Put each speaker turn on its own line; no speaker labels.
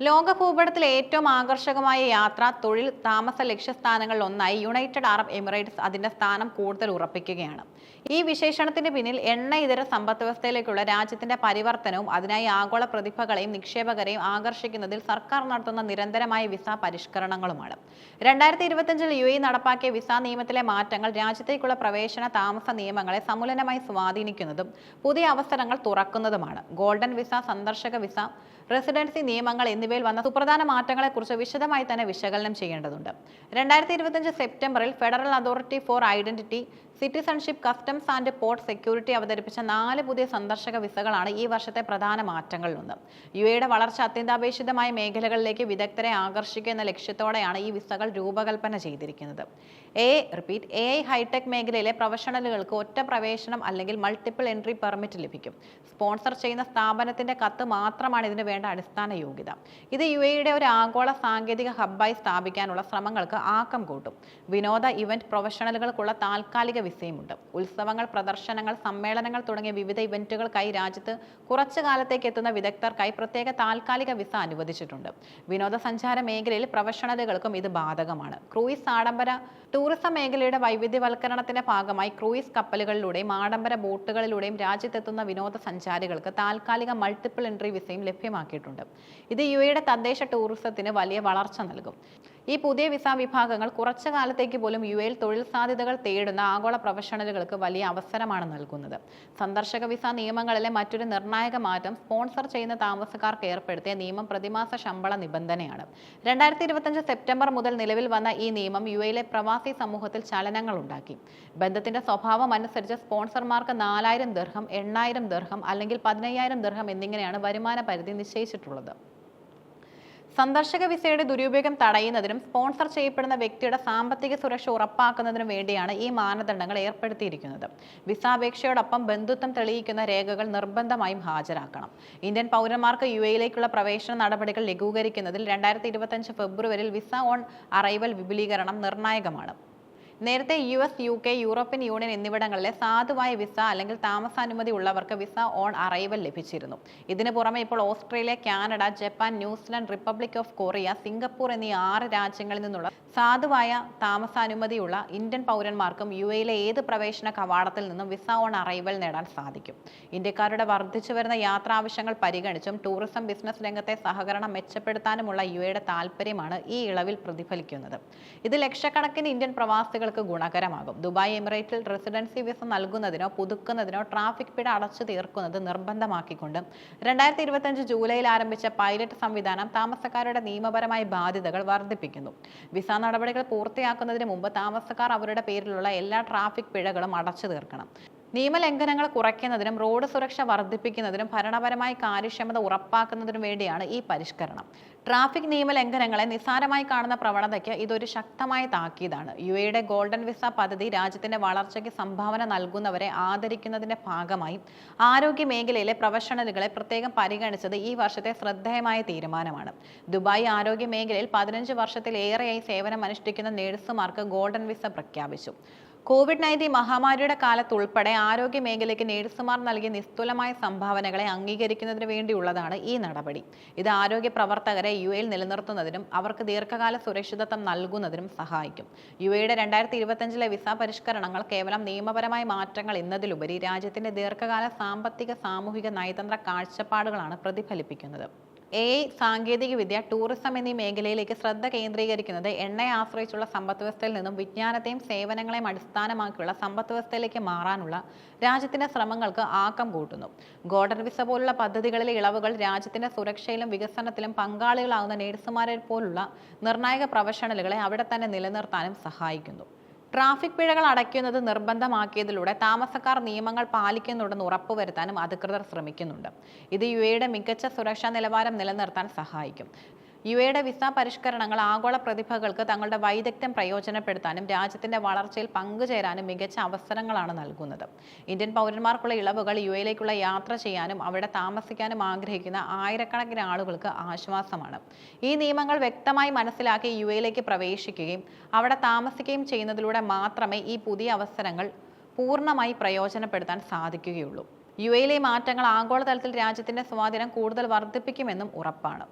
ലോക ഭൂപടത്തിലെ ഏറ്റവും ആകർഷകമായ യാത്ര തൊഴിൽ താമസ ലക്ഷ്യസ്ഥാനങ്ങളിൽ ഒന്നായി യുണൈറ്റഡ് അറബ് എമിറേറ്റ്സ് അതിന്റെ സ്ഥാനം കൂടുതൽ ഉറപ്പിക്കുകയാണ്. ഈ വിശേഷണത്തിന് പിന്നിൽ എണ്ണ ഇതര സമ്പദ് വ്യവസ്ഥയിലേക്കുള്ള രാജ്യത്തിന്റെ പരിവർത്തനവും അതിനായി ആഗോള പ്രതിഭകളെയും നിക്ഷേപകരെയും ആകർഷിക്കുന്നതിൽ സർക്കാർ നടത്തുന്ന നിരന്തരമായ വിസ പരിഷ്കരണങ്ങളുമാണ്. രണ്ടായിരത്തി ഇരുപത്തിയഞ്ചിൽ യു എ നടപ്പാക്കിയ വിസ നിയമത്തിലെ മാറ്റങ്ങൾ രാജ്യത്തേക്കുള്ള പ്രവേശന താമസ നിയമങ്ങളെ സമൂലനമായി സ്വാധീനിക്കുന്നതും പുതിയ അവസരങ്ങൾ തുറക്കുന്നതുമാണ്. ഗോൾഡൻ വിസ സന്ദർശക വിസ റെസിഡൻസി നിയമങ്ങൾ എന്നിവയിൽ വന്ന സുപ്രധാന മാറ്റങ്ങളെക്കുറിച്ച് വിശദമായി തന്നെ വിശകലനം ചെയ്യേണ്ടതുണ്ട്. രണ്ടായിരത്തി ഇരുപത്തിയഞ്ച് സെപ്റ്റംബറിൽ federal authority for identity citizenship customs and port security അവതരിപ്പിച്ച നാല് പുതിയ സന്ദർശക വിസകളാണ് ഈ വർഷത്തെ പ്രധാന മാറ്റങ്ങളിലൊന്ന് യു എയുടെ വളർച്ച അത്യന്താപേക്ഷിതമായ മേഖലകളിലേക്ക് വിദഗ്ധരെ ആകർഷിക്കുക എന്ന ലക്ഷ്യത്തോടെയാണ് ഈ വിസകൾ രൂപകൽപ്പന ചെയ്തിരിക്കുന്നത്. A repeat A I high tech മേഖലയിലെ പ്രൊഫഷണലുകൾക്ക് ഒറ്റ പ്രവേശനം അല്ലെങ്കിൽ മൾട്ടിപ്പിൾ എൻട്രി പെർമിറ്റ് ലഭിക്കും. സ്പോൺസർ ചെയ്യുന്ന സ്ഥാപനത്തിന്റെ കത്ത് മാത്രമാണ് ഇതിന് വേണ്ട അടിസ്ഥാന യോഗ്യത. ഇത് യു എയുടെ ഒരു ആഗോള സാങ്കേതിക ഹബ്ബായി സ്ഥാപിക്കാനുള്ള ശ്രമങ്ങൾക്ക് ആക്കം കൂട്ടും. വിനോദ ഇവന്റ് പ്രൊഫഷണലുകൾക്കുള്ള താൽക്കാലിക വിസയുമുണ്ട്. ഉത്സവങ്ങൾ പ്രദർശനങ്ങൾ സമ്മേളനങ്ങൾ തുടങ്ങിയ വിവിധ ഇവന്റുകൾക്കായി രാജ്യത്ത് കുറച്ചു കാലത്തേക്ക് എത്തുന്ന വിദഗ്ധർക്കായി പ്രത്യേക താൽക്കാലിക വിസ അനുവദിച്ചിട്ടുണ്ട്. വിനോദസഞ്ചാര മേഖലയിൽ പ്രൊഫഷണലുകൾക്കും ഇത് ബാധകമാണ്. ക്രൂയിസ് ആഡംബര ടൂറിസം മേഖലയുടെ വൈവിധ്യവൽക്കരണത്തിന്റെ ഭാഗമായി ക്രൂയിസ് കപ്പലുകളിലൂടെയും ആഡംബര ബോട്ടുകളിലൂടെയും രാജ്യത്തെത്തുന്ന വിനോദസഞ്ചാരികൾക്ക് താൽക്കാലിക മൾട്ടിപ്പിൾ എൻട്രി വിസയും ലഭ്യമാക്കിയിട്ടുണ്ട്. ഇത് യു എയുടെ തദ്ദേശ ടൂറിസത്തിന് വലിയ വളർച്ച നൽകും. ഈ പുതിയ വിസ വിഭാഗങ്ങൾ കുറച്ചു കാലത്തേക്ക് പോലും യു എയിൽ തൊഴിൽ സാധ്യതകൾ തേടുന്ന ആഗോള പ്രൊഫഷണലുകൾക്ക് വലിയ അവസരമാണ് നൽകുന്നത്. സന്ദർശക വിസ നിയമങ്ങളിലെ മറ്റൊരു നിർണായക മാറ്റം സ്പോൺസർ ചെയ്യുന്ന താമസക്കാർക്ക് ഏർപ്പെടുത്തിയ നിയമം പ്രതിമാസ ശമ്പള നിബന്ധനയാണ്. രണ്ടായിരത്തി ഇരുപത്തഞ്ച് സെപ്റ്റംബർ മുതൽ നിലവിൽ വന്ന ഈ നിയമം യു എയിലെ പ്രവാസി സമൂഹത്തിൽ ചലനങ്ങൾ ഉണ്ടാക്കി. ബന്ധത്തിന്റെ സ്വഭാവം അനുസരിച്ച് സ്പോൺസർമാർക്ക് നാലായിരം ദർഹം എണ്ണായിരം ദർഹം അല്ലെങ്കിൽ പതിനയ്യായിരം ദർഹം എന്നിങ്ങനെയാണ് വരുമാന പരിധി നിശ്ചയിച്ചിട്ടുള്ളത്. സന്ദർശക വിസയുടെ ദുരുപയോഗം തടയുന്നതിനും സ്പോൺസർ ചെയ്യപ്പെടുന്ന വ്യക്തിയുടെ സാമ്പത്തിക സുരക്ഷ ഉറപ്പാക്കുന്നതിനും വേണ്ടിയാണ് ഈ മാനദണ്ഡങ്ങൾ ഏർപ്പെടുത്തിയിരിക്കുന്നത്. വിസ അപേക്ഷയോടൊപ്പം ബന്ധുത്വം തെളിയിക്കുന്ന രേഖകൾ നിർബന്ധമായും ഹാജരാക്കണം. ഇന്ത്യൻ പൗരന്മാർക്ക് യു എയിലേക്കുള്ള പ്രവേശന നടപടികൾ ലഘൂകരിക്കുന്നതിൽ രണ്ടായിരത്തി ഫെബ്രുവരിയിൽ വിസ ഓൺ അറൈവൽ വിപുലീകരണം നിർണായകമാണ്. നേരത്തെ U S U K European Union എന്നിവിടങ്ങളിലെ സാധുവായ വിസ അല്ലെങ്കിൽ താമസാനുമതി ഉള്ളവർക്ക് വിസ ഓൺ അറൈവൽ ലഭിച്ചിരുന്നു. ഇതിന് പുറമെ ഇപ്പോൾ Australia Canada Japan New Zealand republic of Korea Singapore എന്നീ ആറ് രാജ്യങ്ങളിൽ നിന്നുള്ള സാധുവായ താമസാനുമതിയുള്ള ഇന്ത്യൻ പൗരന്മാർക്കും യു എയിലെ ഏത് പ്രവേശന കവാടത്തിൽ നിന്നും വിസ ഓൺ അറൈവൽ നേടാൻ സാധിക്കും. ഇന്ത്യക്കാരുടെ വർദ്ധിച്ചു വരുന്ന യാത്രാവശ്യങ്ങൾ പരിഗണിച്ചും ടൂറിസം ബിസിനസ് രംഗത്തെ സഹകരണം മെച്ചപ്പെടുത്താനുമുള്ള യു എയുടെ താല്പര്യമാണ് ഈ ഇളവിൽ പ്രതിഫലിക്കുന്നത്. ഇത് ലക്ഷക്കണക്കിന് ഇന്ത്യൻ പ്രവാസികൾക്ക് ഗുണകരമാകും. ദുബായ് എമിറേറ്റിൽ റെസിഡൻസി വിസ നൽകുന്നതിനോ പുതുക്കുന്നതിനോ ട്രാഫിക് പിഴ അടച്ചു തീർക്കുന്നത് നിർബന്ധമാക്കിക്കൊണ്ട് രണ്ടായിരത്തി ഇരുപത്തിയഞ്ച് ജൂലൈയിൽ ആരംഭിച്ച പൈലറ്റ് സംവിധാനം താമസക്കാരുടെ നിയമപരമായ ബാധ്യതകൾ വർദ്ധിപ്പിക്കുന്നു. വിസ നടപടികൾ പൂർത്തിയാക്കുന്നതിന് മുമ്പ് താമസക്കാർ അവരുടെ പേരിലുള്ള എല്ലാ ട്രാഫിക് പിഴകളും അടച്ചു തീർക്കണം. നിയമലംഘനങ്ങൾ കുറയ്ക്കുന്നതിനും റോഡ് സുരക്ഷ വർദ്ധിപ്പിക്കുന്നതിനും ഭരണപരമായ കാര്യക്ഷമത ഉറപ്പാക്കുന്നതിനും വേണ്ടിയാണ് ഈ പരിഷ്കരണം. ട്രാഫിക് നിയമലംഘനങ്ങളെ നിസ്സാരമായി കാണുന്ന പ്രവണതയ്ക്ക് ഇതൊരു ശക്തമായ താക്കീതാണ്. യു എയുടെ ഗോൾഡൻ വിസ പദ്ധതി രാജ്യത്തിന്റെ വളർച്ചയ്ക്ക് സംഭാവന നൽകുന്നവരെ ആദരിക്കുന്നതിന്റെ ഭാഗമായി ആരോഗ്യ മേഖലയിലെ പ്രൊഫഷണലുകളെ പ്രത്യേകം പരിഗണിച്ചത് ഈ വർഷത്തെ ശ്രദ്ധേയമായ തീരുമാനമാണ്. ദുബായ് ആരോഗ്യ മേഖലയിൽ പതിനഞ്ച് വർഷത്തിലേറെയായി സേവനം അനുഷ്ഠിക്കുന്ന നേഴ്സുമാർക്ക് ഗോൾഡൻ വിസ പ്രഖ്യാപിച്ചു. കോവിഡ് നയന്റീൻ മഹാമാരിയുടെ കാലത്ത് ഉൾപ്പെടെ ആരോഗ്യ മേഖലയ്ക്ക് നേഴ്സുമാർ നൽകിയ നിസ്തുലമായ സംഭാവനകളെ അംഗീകരിക്കുന്നതിന് വേണ്ടിയുള്ളതാണ് ഈ നടപടി. ഇത് ആരോഗ്യ പ്രവർത്തകരെ യു എയിൽ നിലനിർത്തുന്നതിനും അവർക്ക് ദീർഘകാല സുരക്ഷിതത്വം നൽകുന്നതിനും സഹായിക്കും. യു എയുടെ രണ്ടായിരത്തി ഇരുപത്തഞ്ചിലെ വിസ പരിഷ്കരണങ്ങൾ കേവലം നിയമപരമായ മാറ്റങ്ങൾ എന്നതിലുപരി രാജ്യത്തിന്റെ ദീർഘകാല സാമ്പത്തിക സാമൂഹിക നയതന്ത്ര കാഴ്ചപ്പാടുകളാണ് പ്രതിഫലിപ്പിക്കുന്നത്. എ ഐ സാങ്കേതികവിദ്യ ടൂറിസം എന്നീ മേഖലയിലേക്ക് ശ്രദ്ധ കേന്ദ്രീകരിക്കുന്നത് എണ്ണയെ ആശ്രയിച്ചുള്ള സമ്പദ്വ്യവസ്ഥയിൽ നിന്നും വിജ്ഞാനത്തെയും സേവനങ്ങളെയും അടിസ്ഥാനമാക്കിയുള്ള സമ്പദ്വ്യവസ്ഥയിലേക്ക് മാറാനുള്ള രാജ്യത്തിന്റെ ശ്രമങ്ങൾക്ക് ആക്കം കൂട്ടുന്നു. ഗോഡർ വിസ പോലുള്ള പദ്ധതികളിലെ ഇളവുകൾ രാജ്യത്തിന്റെ സുരക്ഷയിലും വികസനത്തിലും പങ്കാളികളാകുന്ന നേഴ്സുമാരെ പോലുള്ള നിർണായക പ്രൊഫഷണലുകളെ അവിടെ തന്നെ നിലനിർത്താനും സഹായിക്കുന്നു. ട്രാഫിക് പിഴകൾ അടയ്ക്കുന്നത് നിർബന്ധമാക്കിയതിലൂടെ താമസക്കാർ നിയമങ്ങൾ പാലിക്കുന്നുണ്ടെന്ന് ഉറപ്പുവരുത്താനും അധികൃതർ ശ്രമിക്കുന്നുണ്ട്. ഇത് യു എയുടെ മികച്ച സുരക്ഷാ നിലവാരം നിലനിർത്താൻ സഹായിക്കും. യു എയുടെ വിസ പരിഷ്കരണങ്ങൾ ആഗോള പ്രതിഭകൾക്ക് തങ്ങളുടെ വൈദഗ്ധ്യം പ്രയോജനപ്പെടുത്താനും രാജ്യത്തിന്റെ വളർച്ചയിൽ പങ്കുചേരാനും മികച്ച അവസരങ്ങളാണ് നൽകുന്നത്. ഇന്ത്യൻ പൗരന്മാർക്കുള്ള ഇളവുകൾ യു എയിലേക്കുള്ള യാത്ര ചെയ്യാനും അവിടെ താമസിക്കാനും ആഗ്രഹിക്കുന്ന ആയിരക്കണക്കിന് ആളുകൾക്ക് ആശ്വാസമാണ്. ഈ നിയമങ്ങൾ വ്യക്തമായി മനസ്സിലാക്കി യു എയിലേക്ക് പ്രവേശിക്കുകയും അവിടെ താമസിക്കുകയും ചെയ്യുന്നതിലൂടെ മാത്രമേ ഈ പുതിയ അവസരങ്ങൾ പൂർണമായി പ്രയോജനപ്പെടുത്താൻ സാധിക്കുകയുള്ളൂ. യു എയിലെ മാറ്റങ്ങൾ ആഗോളതലത്തിൽ രാജ്യത്തിന്റെ സ്വാധീനം കൂടുതൽ വർദ്ധിപ്പിക്കുമെന്നും ഉറപ്പാണ്.